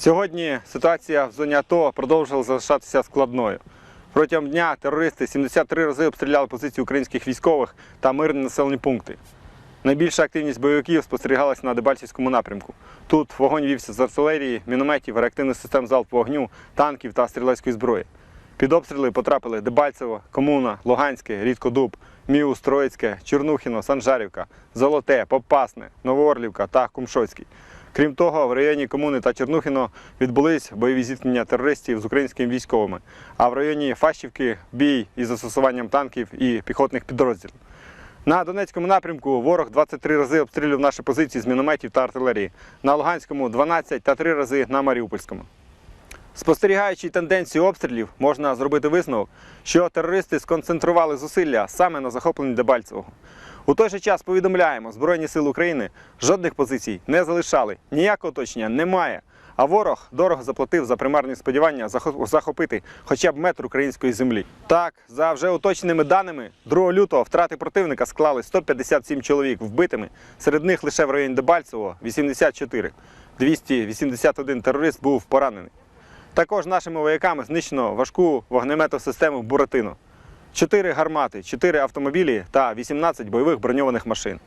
Сьогодні ситуація в зоні АТО продовжила залишатися складною. Протягом дня терористи 73 рази обстріляли позиції українських військових та мирні населені пункти. Найбільша активність бойовиків спостерігалась на Дебальцівському напрямку. Тут вогонь вівся з артилерії, мінометів, реактивних систем залпового вогню, танків та стрілецької зброї. Під обстріли потрапили Дебальцево, Комуна, Луганське, Рідкодуб, Міус, Троїцьке, Чернухіно, Санжарівка, Золоте, Попасне, Новоорлівка та Кумшоцький. Крім того, в районі Комуни та Чернухіно відбулись бойові зіткнення терористів з українськими військовими, а в районі Фащівки бій із застосуванням танків і піхотних підрозділів. На Донецькому напрямку ворог 23 рази обстрілював наші позиції з мінометів та артилерії. На Луганському 12 та 3 рази на Маріупольському. Спостерігаючи тенденцію обстрілів, можна зробити висновок, що терористи сконцентрували зусилля саме на захопленні Дебальцевого. У той же час повідомляємо, Збройні сили України жодних позицій не залишали, ніякого оточення немає. А ворог дорого заплатив за примарні сподівання захопити хоча б метр української землі. Так, за вже уточненими даними, 2 лютого втрати противника склали 157 чоловік вбитими, серед них лише в районі Дебальцево 84. 281 терорист був поранений. Також нашими вояками знищено важку вогнеметову систему Буратино, 4 гармати, 4 автомобілі та 18 бойових броньованих машин.